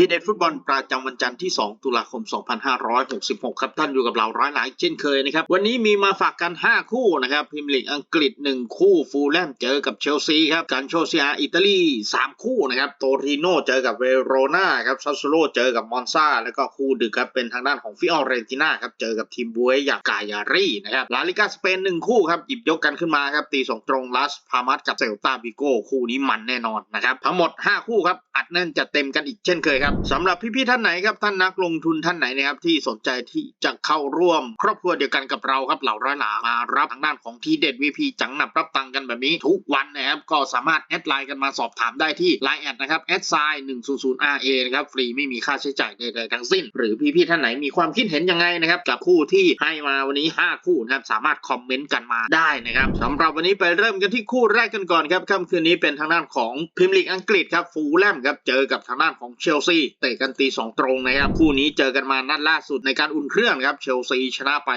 ที่เด็ดฟุตบอลประจำวันจันทร์ที่ 2 ตุลาคม 2566 ครับท่านอยู่กับเราร้อยหลายเช่นเคยนะครับ วันนี้มีมาฝากกัน 5 คู่นะครับพรีเมียร์ลีกอังกฤษ 1 คู่ฟูลแลมเจอกับเชลซีครับกันโชเซียอิตาลี 3 คู่นะครับโตริโนเจอกับเวโรนาครับซัสโซโลเจอกับมอนซาแล้วก็คู่ดึกครับเป็นทางด้านของฟิออเรนติน่าครับเจอกับทีมบวยอย่างกายารีนะครับลาลิกาสเปน 1 คู่ครับหยิบยกกันขึ้นมาครับตีสองตรงลัสพามัสกับเซลตาบิโก้คู่นี้มันแน่นอนนะครับทั้งหมด 5 คู่ครับอัดแน่นจัดเต็มกันอีกเช่นเคยครับสำหรับพี่ๆท่านไหนครับท่านนักลงทุนท่านไหนนะครับที่สนใจที่จะเข้าร่วม ครอบครัวเดียวกันกับเราครับเหล่าร้อยหลามารับทางด้านของทีเด็ด VP จังหนับรับตังกันแบบนี้ ทุกวันนะครับก็สามารถแอดไลน์กันมาสอบถามได้ที่ Line แอดนะครับแอดไซน์100 RA นะครับฟรีไม่มีค่าใช้จ่ายใดๆทั้งสิ้น หรือพี่ๆท่านไหนมีความคิดเห็นยังไงนะครับกับคู่ที่ให้มาวันนี้ 5 คู่นะครับสามารถคอมเมนต์กันมาได้นะครับสำหรับวันนี้ไปเริ่มกันที่คู่แรกกันก่อนครับค่ำคืนนี้เป็นทางด้านของพรีเมียร์ลีกอังกฤษครับฟูลแลมครับเจอกับทางด้านของเชลซีเตะกันตีสองตรงนะครับคู่นี้เจอกันมานัดล่าสุดในการอุ่นเครื่องครับเชลซีชนะไป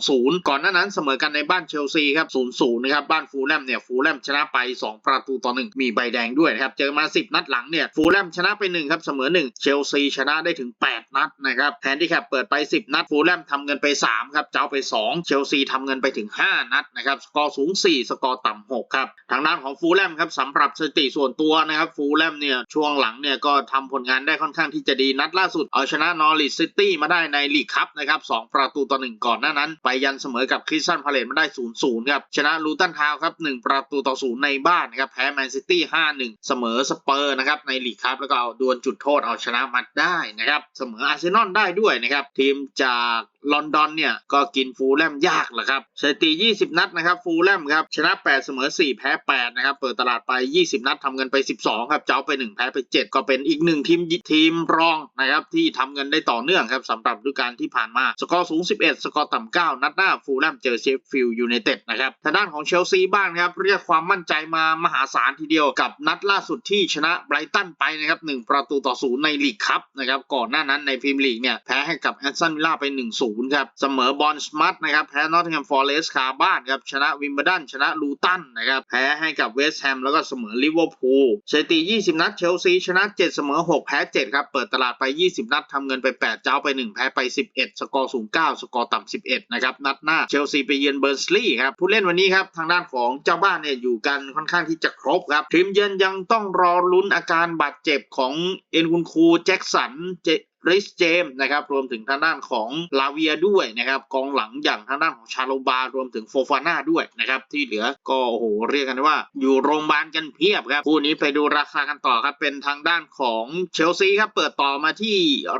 2-0 ก่อนหน้านั้นเสมอกันในบ้านเชลซีครับ 0-0 นะครับบ้านฟูลแลมเนี่ยฟูลแลมชนะไป 2 ประตูต่อ 1 มีใบแดงด้วยนะครับ เจอมา 10 นัดหลังเนี่ยฟูลแลมชนะไป 1 ครับ เสมอ 1 เชลซีชนะได้ถึง 8 นัดนะครับแฮนดี้แคปเปิดไป 10 นัดฟูลแลมทำเงินไป 3 ครับ เจ้าไป 2 เชลซีทำเงินไปถึง 5 นัดนะครับสกอร์สูง 4 สกอร์ต่ำ6ครับทางด้านของฟูลแลมครับสำหรับสถิติส่วนตัวนะครับฟูลแลมเนี่ยช่วงหลังเนี่ยก็ทำผลงานได้ค่อนข้างที่จะดีนัดล่าสุดเอาชนะนอริสซิตี้มาได้ในลีกคัพนะครับสประตูต่อหนึ่งก่อนหน้านั้น ไปยันเสมอกับคริสตันพาเลตมาได้0-0ครับชนะลูตันทาวครับหประตูต่อศูนในบ้านนะครับแพ้แมนซิตี้ห้าเสมอสเปอร์นะครับในลีกคัพแล้วก็เอาดวลจุดโทษเอาชนะมาได้นะครับเสมออาร์เซนอลได้ด้วยนะครับทีมจากลอนดอนเนี่ยก็กินฟูลแลมยากแหละครับสถิติ 20 นัดนะครับฟูลแลมครับชนะ 8 เสมอ 4 แพ้ 8 นะครับ เปิดตลาดไป 20 นัดทำเงินไป 12 ครับ เจ้าไป 1 แพ้ไป 7 ก็เป็นอีกหนึ่งทีมทีมรองนะครับที่ทำเงินได้ต่อเนื่องครับสำหรับฤดูกาลที่ผ่านมา สกอร์สูง 11 สกอร์ต่ำ 9 นัดหน้าฟูลแลมเจอเชฟฟิลด์ยูไนเต็ดนะครับทางด้านของเชลซีบ้างครับเรียกความมั่นใจมามหาศาลทีเดียวกับนัดล่าสุดที่ชนะไบรตันไปนะครับ1ประตูต่อ0ในลีกคัพนะครับก่อนหน้านั้นในพรีเมียร์ลีกเนี่ยแพ้ให้กับแอสตันวิลล่าไป0ครับ เสมอบอลสมัตนะครับ แพ้นอตแฮมฟอร์เรสคาบ้านครับ ชนะวิมเบลดัน ชนะลูตันนะครับ แพ้ให้กับเวสต์แฮม แล้วก็เสมอลิเวอร์พูลสถิติ 20 นัด เชลซี ชนะ 7 เสมอ 6 แพ้ 7 ครับ เปิดตลาดไป 20 นัดทำเงินไป 8 เจ้าไป 1 แพ้ไป 11 สกอร์สูง 9 สกอร์ต่ำ 11 นะครับ นัดหน้า เชลซีไปเยือนเบอร์สลีย์ครับ ผู้เล่นวันนี้ครับ ทางด้านของเจ้าบ้านเนี่ยอยู่กันค่อนข้างที่จะครบครับ ทีมเยือนยังต้องรอลุ้นอาการบาดเจ็บของเอ็นคุนคูแจ็คสันเจ ริสเจมนะครับรวมถึงทางด้านของลาเวียด้วยนะครับกองหลังอย่างทางด้านของชาโลบารวมถึงโฟฟาน่าด้วยนะครับที่เหลือก็โอ้โหเรียกกันว่าอยู่โรงพยาบาลกันเพียบครับคู่นี้ไปดูราคากันต่อครับเป็นทางด้านของเชลซีครับเปิดต่อมาที่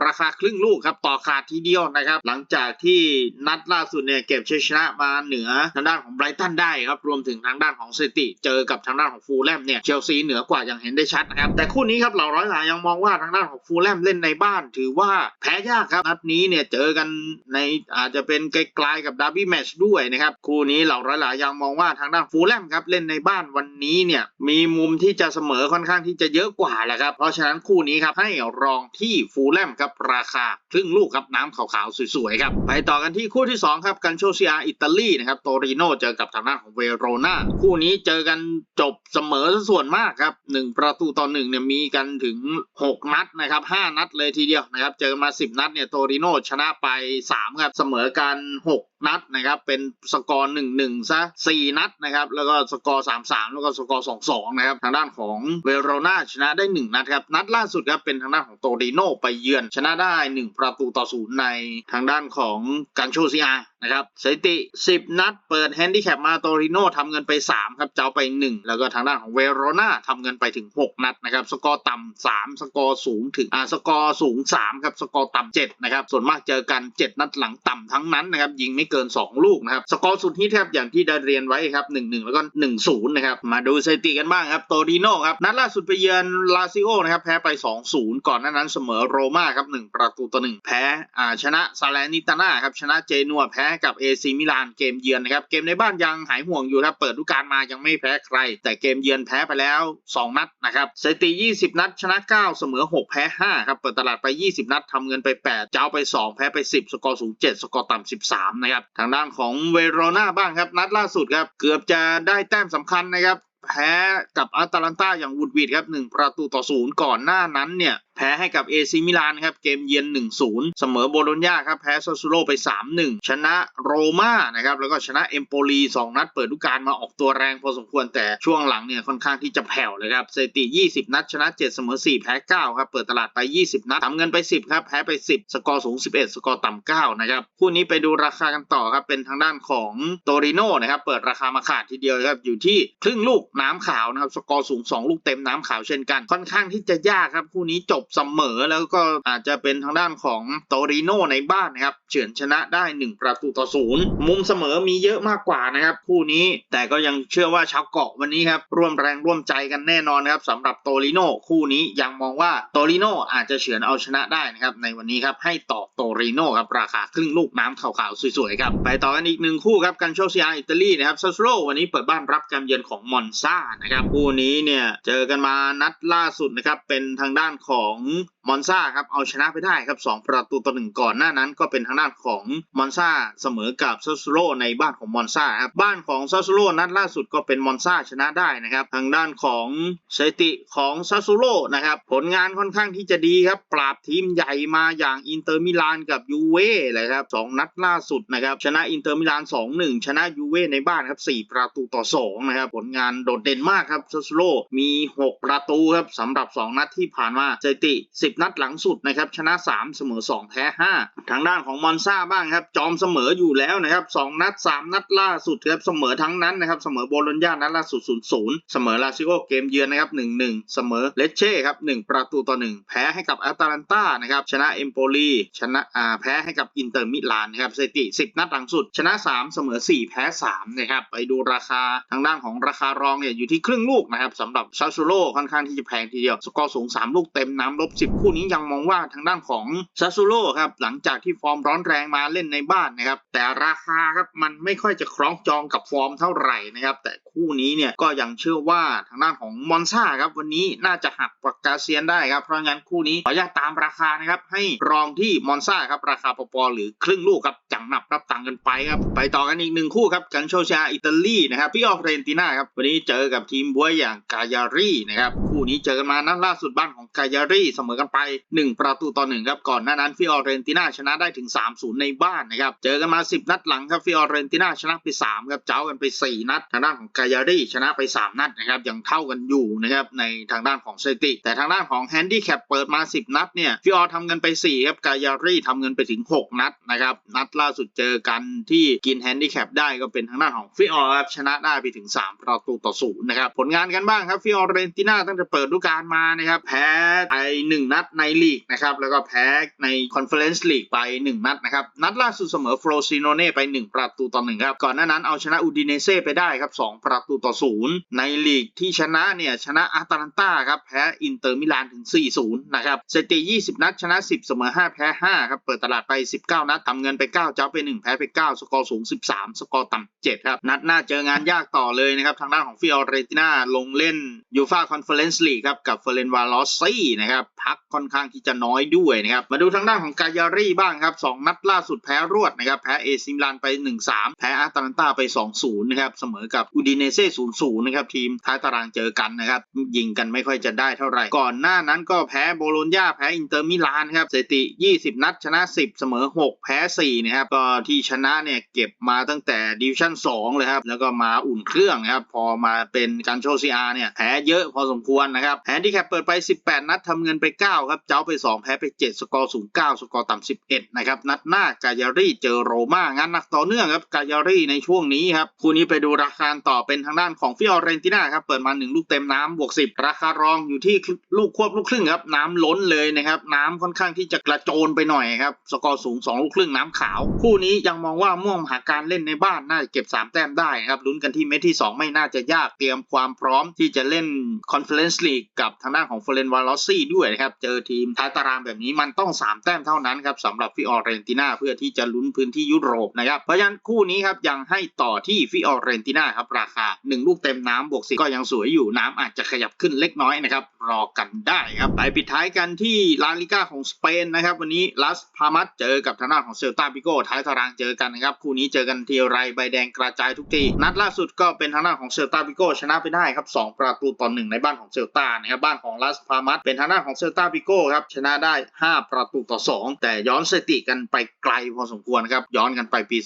ราคาครึ่งลูกครับต่อขาดทีเดียวนะครับหลังจากที่นัดล่าสุดเนี่ยเก็บชัยชนะมาเหนือทางด้านของไบรตันได้ครับรวมถึงทางด้านของเซตี้เจอกับทางด้านของฟูลแลมเนี่ยเชลซีเหนือกว่าอย่างเห็นได้ชัดนะครับแต่คู่นี้ครับเหล่าร้อยหลายยังมองว่าทางด้านของฟูลแลมเล่นในบ้านถือว่าแพ้ยากครับนัดนี้เนี่ยเจอกันในอาจจะเป็นไกลๆกับดาร์บี้แมชด้วยนะครับ คู่นี้เหล่าร้อยหลายยังมองว่าทางด้านฟูลแลมครับเล่นในบ้านวันนี้เนี่ยมีมุมที่จะเสมอค่อนข้างที่จะเยอะกว่าแหละครับ เพราะฉะนั้นคู่นี้ครับให้รองที่ฟูลแลมครับราคาครึ่งลูกครับน้ำขาวๆสวยๆครับไปต่อกันที่คู่ที่สองครับกันโชเซียอิตาลีนะครับโตริโนเจอกับทางด้านของเวโรนาคู่นี้เจอกันจบเสมอส่วนมากครับหนึ่งประตูต่อหนึ่งเนี่ยมีกันถึง 6 นัดนะครับ5นัดเลยทีเดียวนะครับ เจอมา 10 นัดเนี่ยโตริโนชนะไป3ครับ เสมอกัน 6นัดนะครับเป็นสกอร์1-1ซะ4นัดนะครับแล้วก็สกอร์3-3แล้วก็สกอร์2-2นะครับทางด้านของเวโรนาชนะได้1นัดครับนัดล่าสุดครับเป็นทางด้านของโตริโนไปเยือน ชนะได้1ประตูต่อศูนย์ในทางด้านของการโชซิอานะครับสถิติ 10 นัด เปิดแฮนดิแคปมาโตริโนทำเงินไป 3 ครับเจ้าไป 1 แล้วก็ทางด้านของเวโรนาทำเงินไปถึง 6 นัดนะครับ สกอร์ต่ำ3 สกอร์สูงถึงอ่าสกอร์สูง 3 ครับ สกอร์ต่ำ7นะครับ ส่วนมากเจอกัน 7 นัดหลังต่ำทั้งนั้นนะครับ ยิงไม่เกิน 2 ลูกนะครับสกอร์สุดฮิตครับอย่างที่ได้เรียนไว้ครับ 1-1 แล้วก็ 1-0 นะครับ มาดูสถิติกันบ้างครับโตริโนครับนัดล่าสุดไปเยือนลาซิโอนะครับแพ้ไป 2-0 ก่อนหน้านั้นเสมอโรม่าครับ 1 ประตูต่อ1แพ้อ่าชนะซาเลนิตาน่าครับชนะเจนัวแพ้กับเอซิมิลานเกมเยือนนะครับเกมในบ้านยังหายห่วงอยู่ครับเปิดฤดูกาลมายังไม่แพ้ใคร แต่เกมเยือนแพ้ไปแล้ว 2 นัดนะครับสถิติ 20 นัดชนะ 9 เสมอ 6 แพ้ 5 ครับเปิดตลาดไป 20 นัดทำเงินไป 8 เจ้าไป 2 แพ้ไป 10 สกอร์สูง 7 สกอร์ต่ำ13 นะครับทางด้านของเวโรนาบ้างครับ นัดล่าสุดครับ เกือบจะได้แต้มสำคัญนะครับแพ้กับอาตาลันตาอย่างวุดวิดครับ1ประตูต่อศูนย์ก่อนหน้านั้นเนี่ย แพ้ให้กับเอซิมิลานครับเกมเยือน1-0 เสมอโบโลญญาครับแพ้ซาซูโรไป 3-1 ชนะโรม่านะครับแล้วก็ชนะเอมโปลี 2 นัดเปิดฤดูกาลมาออกตัวแรงพอสมควรแต่ช่วงหลังเนี่ยค่อนข้างที่จะแผ่วเลยครับสถิติ 20 นัดชนะ 7 เสมอ 4 แพ้ 9 ครับเปิดตลาดไป 20 นัดทำเงินไป 10 ครับแพ้ไป 10 สกอร์สูง 11 สกอร์ต่ำ 9 นะครับคู่นี้ไปดูราคากันต่อครับเป็นทางด้านของโตริโนนะครับเปิดราคามาขาดทีเดียวครับอยู่ที่ครึ่งลูกน้ำขาวนะครับสกอร์สูง 2 ลูกเต็มน้ำขาวเช่นกัน ค่อนข้างที่จะยากครับคู่นี้จบเสมอแล้วก็อาจจะเป็นทางด้านของโตริโนในบ้านนะครับเฉือนชนะได้ 1 ประตูต่อศูนย์มุมเสมอมีเยอะมากกว่านะครับคู่นี้แต่ก็ยังเชื่อว่าชาวเกาะวันนี้ครับร่วมแรงร่วมใจกันแน่นอนนะครับสำหรับโตริโนคู่นี้ยังมองว่าโตริโนอาจจะเฉือนเอาชนะได้นะครับในวันนี้ครับให้ต่อโตริโนครับราคาครึ่งลูกน้ำขาวๆสวยๆครับไปต่อกันอีกหนึ่งคู่ครับกันโชซิอาอิตาลีนะครับซัสโรวันนี้เปิดบ้านรับการเยือนของมอนซานะครับคู่นี้เนี่ยเจอกันมานัดล่าสุดนะครับเป็นทางด้านของう。 มอนซาครับเอาชนะไปได้ครับ 2 ประตูต่อหนึ่งก่อนหน้านั้นก็เป็นทางด้านของมอนซาเสมอกับซัสโรในบ้านของมอนซาครับบ้านของซัสโรนัดล่าสุดก็เป็นมอนซาชนะได้นะครับ ทางด้านของสถิติของซัสโรนะครับผลงานค่อนข้างที่จะดีครับปราบทีมใหญ่มาอย่างอินเตอร์มิลานกับยูเว่เลยครับสองนัดล่าสุดนะครับชนะอินเตอร์มิลาน 2-1 ชนะยูเว่ในบ้านครับ4ประตูต่อ2นะครับผลงานโดดเด่นมากครับซัสโรมี 6 ประตูครับสำหรับ 2 นัดที่ผ่านมาสถิติ 10นัดหลังสุดนะครับชนะ 3 เสมอ 2 แพ้ 5 ทางด้านของมอนซาบ้างครับจอมเสมออยู่แล้วนะครับ 2 นัด 3 นัดล่าสุดครับเสมอทั้งนั้นนะครับเสมอโบโลญญานัดล่าสุด 0-0 เสมอลาซิโกเกมเยือนนะครับ 1-1 เสมอเลเช่ครับ 1 ประตูต่อ 1 แพ้ให้กับแอตแลนตานะครับชนะเอมโปลีชนะอ่าแพ้ให้กับอินเตอร์มิลานนะครับสถิติ 10 นัดหลังสุด ชนะ 3 เสมอ 4 แพ้ 3 นะครับ ไปดูราคาทางด้านของราคารองเนี่ยอยู่ที่ครึ่งลูกนะครับสำหรับซาซูโร่ค่อนข้างที่จะแพงทีเดียวสกอร์สูง 3 ลูกเต็มน้ำลบ 10คูู่่นี้ยังมองว่าทางด้านของซาซูโร่ครับหลังจากที่ฟอร์มร้อนแรงมาเล่นในบ้านนะครับแต่ราคาครับมันไม่ค่อยจะคล้องจองกับฟอร์มเท่าไหร่นะครับแต่คู่นี้เนี่ยก็ยังเชื่อว่าทางด้านของมอนซาครับวันนี้น่าจะหักปากกาเซียนได้ครับเพราะงั้นคู่นี้ขออนุญาตตามราคานะครับให้รองที่มอนซาครับราคาปอหรือครึ่งลูกครับจังหนับรับตังกันไปครับไปต่อกันอีกหนึ่งคู่ครับกันโชชาอิตาลีนะครับพี่ออฟเรนติน่าครับวันนี้เจอกับทีมบัวยอย่างกายารีนะครับคู่นี้เจอกันมานัดล่าสุดบ้านของกายารีเสมอกันไป 1 ประตูต่อหนึ่งครับก่อนหน้านั้นฟิออเรนติน่าชนะได้ถึง 3-0 ในบ้านนะครับเจอกันมา 10 นัดหลังครับฟิออเรนติน่าชนะไป3ครับเจ้ากันไป 4 นัด ทางด้านของกายารีชนะไป 3 นัดนะครับยังเท่ากันอยู่นะครับในทางด้านของสถิติแต่ทางด้านของแฮนดี้แคปเปิดมา 10 นัดเนี่ยฟิออทำเงินไป 4 ครับกายารีทำเงินไปถึง 6 นัดนะครับนัดล่าสุดเจอกันที่กินแฮนดี้แคปได้ก็เป็นทางด้านของฟิออครับชนะได้ไปถึง 3 ประตูต่อศูนย์นะครับผลงานกันบ้างครับฟิออเรนติน่าตั้งแต่เปิดฤดูกาลมานะครับแพ้ไป1นัดในลีกนะครับแล้วก็แพ้ในคอนเฟอเรนซ์ลีกไป 1 นัดนะครับนัดล่าสุดเสมอโฟรซิโนเน่ไป 1 ประตูต่อ1ครับก่อนหน้านั้นเอาชนะอูดิเนเซ่ไปได้ครับ2ประตูต่อศูนย์ในลีกที่ชนะเนี่ยชนะอาตาลันตาครับแพ้อินเตอร์มิลานถึง 4-0 นะครับสถิติ 20 นัดชนะ 10 เสมอ 5 แพ้ 5 ครับ เปิดตลาดไป 19 นัดทำเงินไป 9 เจ้าไป 1 แพ้ไป 9 สกอร์สูง 13 สกอร์ต่ำ 7 ครับ นัดหน้าเจองานยากต่อเลยนะครับ ทางด้านของฟิออเรติน่าลงเล่นยูฟาคอนเฟอเรนซ์ลีกครับ กับเฟเรนวาลอสซี่นะครับ พักค่อนข้างที่จะน้อยด้วยนะครับ มาดูทางด้านของกายารีบ้างครับ2นัดล่าสุดแพ้รวดนะครับ แพ้เอซิมลานไป 1-3 แพ้อาตาลันตาไป 2-0 นะครับ เสมอกับอูดิเนเซ่ 0-0 นะครับ ทีมท้ายตารางเจอกันนะครับ ยิงกันไม่ค่อยจะได้เท่าไหร่ ก่อนหน้านั้นก็แพ้โบโลญญาแพ้อินเตอร์มิลานครับสถิติ 20 นัดชนะ 10 เสมอ 6 แพ้ 4 นะครับ ก็ที่ชนะเนี่ยเก็บมาตั้งแต่ดิวิชั่น 2 เลยครับ แล้วก็มาอุ่นเครื่องนะครับ พอมาเป็นการโชซีอาเนี่ยแพ้เยอะพอสมควรนะครับแฮนดี้แคปเปิดไป 18 นัดทำเงินไป 9ครับ เจ้าไป 2 แพ้ไป 7 สกอร์สูง9สกอร์ต่ำ11 นะครับ นัดหน้ากายารีเจอโรม่างานหนักต่อเนื่องครับกายารีในช่วงนี้ครับคู่นี้ไปดูราคาต่อเป็นทางด้านของฟิออเรนติน่าครับ เปิดมา 1 ลูกเต็มน้ำบวก 10 ราคารองอยู่ที่ลูกควบลูกครึ่งครับ น้ำล้นเลยนะครับน้ำค่อนข้างที่จะกระโจนไปหน่อยครับ สกอร์สูง 2 ลูกครึ่งน้ำขาว คู่นี้ยังมองว่าม่วงหาการเล่นในบ้านน่าจะเก็บ 3 แต้มได้ครับลุ้นกันที่เม็ดที่ 2 ไม่น่าจะยากเตรียมความพร้อมที่จะเล่นคอนเฟอเรนซ์ลีกกับทางด้านของเฟรนวาลอซี่ด้วยนะครับเจอทีมท้ายตารางแบบนี้มันต้อง 3 แต้มเท่านั้นครับสำหรับฟิออเรนติน่าเพื่อที่จะลุ้นพื้นที่ยุโรปนะครับเพราะฉะนั้นคู่นี้ครับยังให้ต่อที่ฟิออเรนติน่าครับราคา 1 ลูกเต็มน้ำบวกสิก็ยังสวยอยู่น้ำอาจจะขยับขึ้นเล็กน้อยนะครับรอกันได้ครับไปปิดท้ายกันที่ลาลิก้าของสเปนนะครับวันนี้ลาสพามัสเจอกับทางด้านของเซลตาปิโกท้ายตารางเจอกันนะครับคู่นี้เจอกันทีไรใบแดงกระจายทุกทีนัดล่าสุดก็เป็นทางด้านของเซลตาปิโกชนะไปได้ครับ2ประตูต่อหนึ่งในบ้านของเซลตานะครับบ้านของลาสพามัสเป็นทางด้านของเซลตาปิบิโก้ครับชนะได้ 5 ประตูต่อ 2 แต่ย้อนสถิติกันไปไกลพอสมควรครับย้อนกันไปปี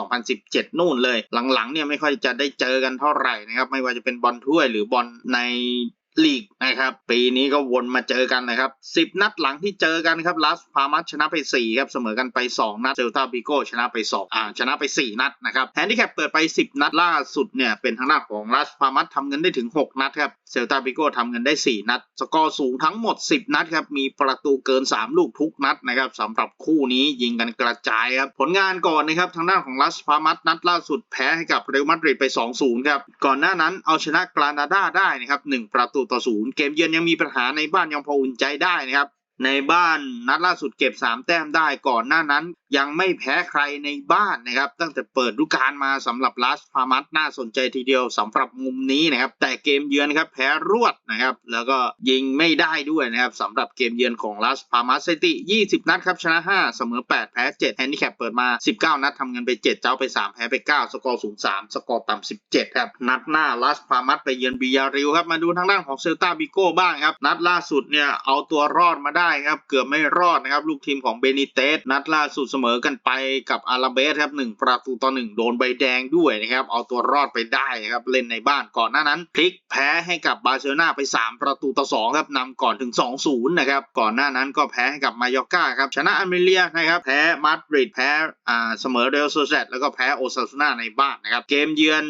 2018-2017 นู่นเลย หลังๆเนี่ยไม่ค่อยจะได้เจอกันเท่าไหร่นะครับไม่ว่าจะเป็นบอลถ้วยหรือบอลใน ลีกนะครับ ปีนี้ก็วนมาเจอกันนะครับ 10 นัดหลังที่เจอกันครับลัสพามัสชนะไป 4 ครับ เสมอกันไป 2 นัดเซลตาบิโกชนะไป 2 อ่า ชนะไป 4 นัดนะครับแฮนดิแคปเปิดไป 10 นัดล่าสุดเนี่ยเป็นทางด้านของลัสพามัสทำเงินได้ถึง 6 นัดครับเซลตาบิโกทำเงินได้ 4 นัด สกอร์สูงทั้งหมด 10 นัดครับมีประตูเกิน 3 ลูกทุกนัดนะครับสำหรับคู่นี้ยิงกันกระจายครับผลงานก่อนนะครับทางด้านของลัสพามัสนัดล่าสุดแพ้ให้กับเรอัลมาดริดไป 2-0 ครับก่อนหน้านั้นเอาชนะกรานาดาได้นะครับ1ประตูต่อ0เกมเยือนยังมีปัญหาในบ้านยังพออุ่นใจได้นะครับในบ้านนัดล่าสุดเก็บ 3 แต้มได้ก่อนหน้านั้น ยังไม่แพ้ใครในบ้านนะครับ ตั้งแต่เปิดฤดูกาลมาสำหรับลัสพามัสน่าสนใจทีเดียวสำหรับมุมนี้นะครับ แต่เกมเยือนครับแพ้รวดนะครับ แล้วก็ยิงไม่ได้ด้วยนะครับสำหรับเกมเยือนของลัสพามัสเซติ20 นัดครับชนะ 5 เสมอ 8 แพ้ 7แฮนดิแคปเปิดมา 19 นัดทำเงินไป 7 เจ้าไป 3 แพ้ไป 9 สกอร์สูง3สกอร์ต่ำ17 ครับ นัดหน้าลัสพามัสไปเยือนบิยาริวครับมาดูทางด้านของเซลตาบิโก้บ้างครับนัดล่าสุดเนี่ยเอาตัวรอดมาได้ครับเกือบไม่รอดนะครับลูกทีมของเบนิเตสนัดล่าสุดเสมอกันไปกับอาราเบสครับหนึ่งประตูต่อหนึ่งโดนใบแดงด้วยนะครับ เอาตัวรอดไปได้ครับเล่นในบ้านก่อนหน้านั้น พลิกแพ้ให้กับบาร์เซโลนาไป 3 ประตูต่อ2ครับนำก่อนถึง 2-0 นะครับ ก่อนหน้านั้นก็แพ้ให้กับมายอร์กาครับชนะอเมเลียนะครับแพ้มาดริดแพ้อ่าเสมอเรอัลโซเซตแล้วก็แพ้โอซาซูนาในบ้านนะครับเกมเยือน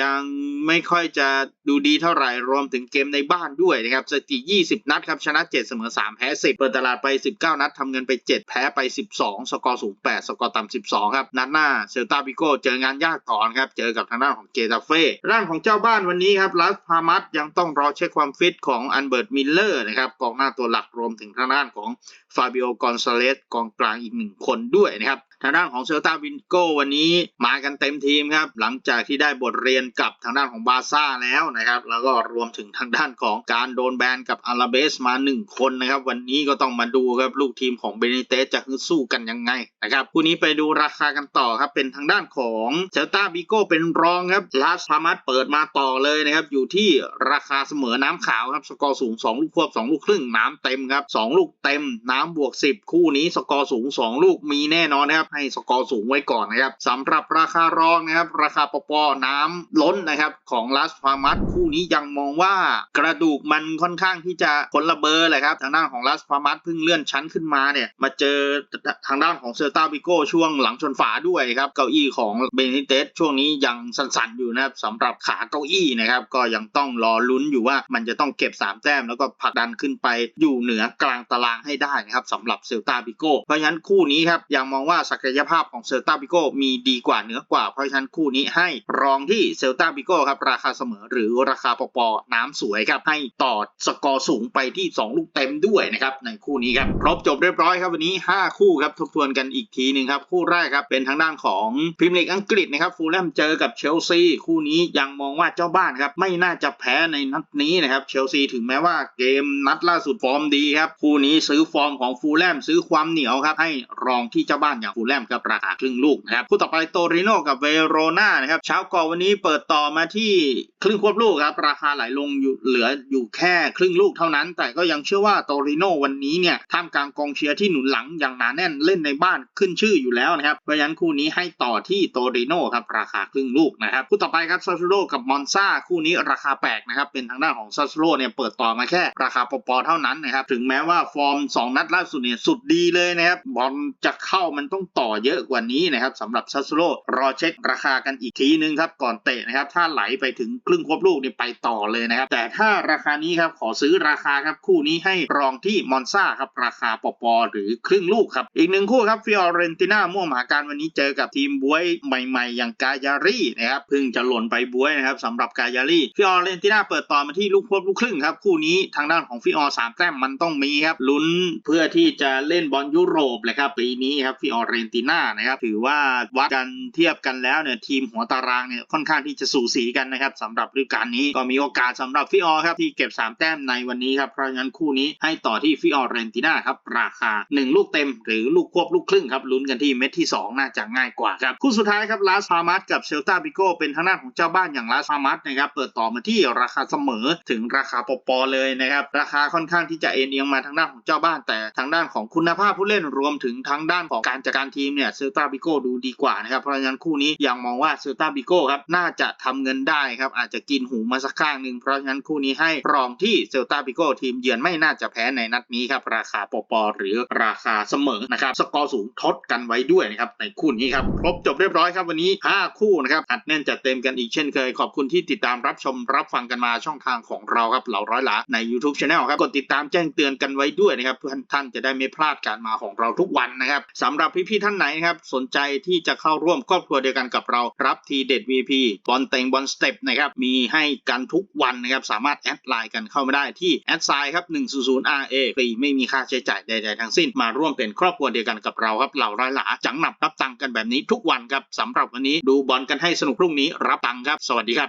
ยังไม่ค่อยจะ ดูดีเท่าไหร่รวมถึงเกมในบ้านด้วยนะครับสถิติ 20 นัดครับชนะ 7 เสมอ 3 แพ้ 10 เปิดตลาดไป 19 นัดทำเงินไป 7 แพ้ไป 12 สกอร์สูง 8 สกอร์ต่ำ 12 ครับ นัดหน้าเซลตาบิโก้เจองานยากก่อนครับ เจอกับทางด้านของเกตาเฟ่ด้านของเจ้าบ้านวันนี้ครับลัสพามัสยังต้องรอเช็คความฟิตของอันเบิร์ตมิลเลอร์นะครับกองหน้าตัวหลักรวมถึงทางด้านของฟาบิโอกอนซาเลสกองกลางอีกหนึ่งคนด้วยนะครับ ทางด้านของเซลตาวินโกวันนี้มากันเต็มทีมครับ หลังจากที่ได้บทเรียนกับทางด้านของบาซ่าแล้วนะครับ แล้วก็รวมถึงทางด้านของการโดนแบนกับอาราเบสมา 1 คนนะครับ วันนี้ก็ต้องมาดูครับลูกทีมของเบนิเตสจะฮึดสู้กันยังไงนะครับคู่นี้ไปดูราคากันต่อครับ เป็นทางด้านของเซลตาบิโกเป็นรองครับลาสพามัสเปิดมาต่อเลยนะครับ อยู่ที่ราคาเสมอน้ำขาวครับสกอร์สูง 2 ลูกควบ 2 ลูกครึ่งน้ำเต็มครับ2ลูกเต็มน้ำบวก 10 คู่นี้สกอร์สูง 2 ลูกมีแน่นอนครับให้สกอร์สูงไว้ก่อนนะครับสำหรับราคารองนะครับราคาปปน้ำล้นนะครับของลาสพามัสคู่นี้ยังมองว่ากระดูกมันค่อนข้างที่จะคนละเบอร์เลยครับทางด้านของลาสพามัสเพิ่งเลื่อนชั้นขึ้นมาเนี่ยมาเจอทางด้านของเซอร์ตาบิโกช่วงหลังชนฝาด้วยครับเก้าอี้ของเบนิเตสช่วงนี้ยังสั่นๆอยู่นะครับสำหรับขาเก้าอี้นะครับก็ยังต้องรอลุ้นอยู่ว่ามันจะต้องเก็บ 3 แต้มแล้วก็ผลักดันขึ้นไปอยู่เหนือกลางตารางให้ได้นะครับสำหรับเซลตาบิโกเพราะฉะนั้นคู่นี้ครับยังมองว่าศักยภาพของเซลตาบิโกมีดีกว่าเหนือกว่า เพราะฉะนั้นคู่นี้ให้รองที่เซลตาบิโกครับราคาเสมอหรือราคาปปน้ำสวยครับให้ต่อสกอร์สูงไปที่ 2 ลูกเต็มด้วยนะครับในคู่นี้ครับครบจบเรียบร้อยครับวันนี้ 5 คู่ครับทบทวนกันอีกทีหนึ่งครับคู่แรกครับเป็นทางด้านของพรีเมียร์ลีกอังกฤษนะครับฟูลแลมเจอกับเชลซีคู่นี้ยังมองว่าเจ้าบ้านครับไม่น่าจะแพ้ในนัดนี้นะครับเชลซีถึงแม้ว่าเกมนัดล่าสุดฟอร์มดีครับคู่นี้ซื้อฟอร์มของฟูลแลมซื้อความเหนียวครับให้รองที่เจ้าบ้านอย่างฟูลแลมกับราคาครึ่งลูกนะครับคู่ต่อไปโตริโนกับเวโรนานะครับเช้าก่อนวันนี้เปิดต่อมาที่ครึ่งควบลูกครับราคาไหลลงอยู่เหลืออยู่แค่ครึ่งลูกเท่านั้น แต่ก็ยังเชื่อว่าโตริโนวันนี้เนี่ยท่ามกลางกองเชียร์ที่หนุนหลังอย่างหนาแน่นเล่นในบ้านขึ้นชื่ออยู่แล้วนะครับเพราะฉะนั้นคู่นี้ให้ต่อที่โตริโนครับราคาครึ่งลูกนะครับคู่ต่อไปครับซาซูโรกับมอนซาคู่นี้ราคาแปลกนะครับเป็นทางด้านของซาซูโรเนี่ยเปิดต่อมาแค่ราคาปปเท่านั้นนะครับถึงแม้ว่าฟอร์ม 2 นัดล่าสุดเนี่ยสุดดีเลยนะครับบอลจะเข้ามันต้องต่อเยอะกว่านี้นะครับสำหรับซาซูโรรอเช็คราคากันอีกทีนึงครับก่อนเตะนะครับถ้าไหลไปถึงครึ่งควบลูกนี่ไปต่อเลยนะครับ แต่ถ้าราคานี้ครับขอซื้อราคาครับคู่นี้ให้รองที่มอนซาครับราคาปปหรือครึ่งลูกครับ อีกหนึ่งคู่ครับฟิออเรนติน่าม่วงมหาการวันนี้เจอกับทีมบวยใหม่ ๆ อย่างกายารีนะครับเพิ่งจะหล่นไปบวยนะครับสำหรับกายารีฟิออเรนติน่าเปิดต่อมาที่ลูกควบลูกครึ่งครับคู่นี้ทางด้านของฟิออสามแต้มมันต้องมีครับลุ้นเพื่อที่จะเล่นบอลยุโรปเลยครับปีนี้ครับฟิออเรนติน่านะครับถือว่าวัดกันเทียบกันแล้วเนี่ยทีมหัวตารางเนี่ยค่อนข้างที่จะสูสีกันนะครับสำหรับฤดูกาลนี้ก็มีโอกาสสำหรับฟิออครับที่เก็บ 3 แต้มในวันนี้ครับเพราะงั้นคู่นี้ให้ต่อที่ฟิออเรนติน่าครับราคา 1 ลูกเต็ม หรือลูกควบลูกครึ่งครับลุ้นกันที่เม็ดที่ 2 น่าจะง่ายกว่าครับคู่สุดท้ายครับลาสพามัสกับเซลตาบิโกเป็นทางด้านของเจ้าบ้านอย่างลาสพามัสนะครับเปิดต่อมาที่ราคาเสมอถึงราคาปปเลยนะครับราคาค่อนข้างที่จะเอ็นเอียงมาทางด้านของเจ้าบ้านแต่ทางด้านของคุณภาพผู้เล่นรวมถึงทางด้านของการจัดการทีทีมเนี่ยเซลตาบิโกดูดีกว่านะครับ เพราะงั้นคู่นี้ยังมองว่าเซลตาบิโกครับน่าจะทำเงินได้ครับอาจจะกินหูมาสักข้างหนึ่งเพราะงั้นคู่นี้ให้รองที่เซลตาบิโกทีมเยือนไม่น่าจะแพ้ในนัดนี้ครับราคาปปหรือราคาเสมอนะครับสกอร์สูงทดกันไว้ด้วยนะครับในคู่นี้ครับครบจบเรียบร้อยครับวันนี้ 5 คู่นะครับอัดแน่นจัดเต็มกันอีกเช่นเคยขอบคุณที่ติดตามรับชมรับฟังกันมาช่องทางของเราครับเหล่าร้อยหลาใน YouTube Channel ครับกดติดตามแจ้งเตือนกันไว้ด้วยนะครับเพื่อท่านจะได้ไม่พลาดการมาของเราทุกวันนะครับสำหรับพี่ๆท่านไหนครับสนใจที่จะเข้าร่วมครอบครัวเดียวกันกับเรารับทีเด็ด VP บอลเต็งบอลสเต็ปนะครับมีให้กันทุกวันนะครับสามารถแอดไลน์กันเข้ามาได้ที่แอดไซน์ครับ 100 RA ฟรีไม่มีค่าใช้จ่ายใดๆทั้งสิ้น มาร่วมเป็นครอบครัวเดียวกันกับเราครับเหล่าร้อยหลาจังหนับรับตังค์กันแบบนี้ทุกวันครับสำหรับวันนี้ดูบอลกันให้สนุกพรุ่งนี้รับตังค์ครับ สวัสดีครับ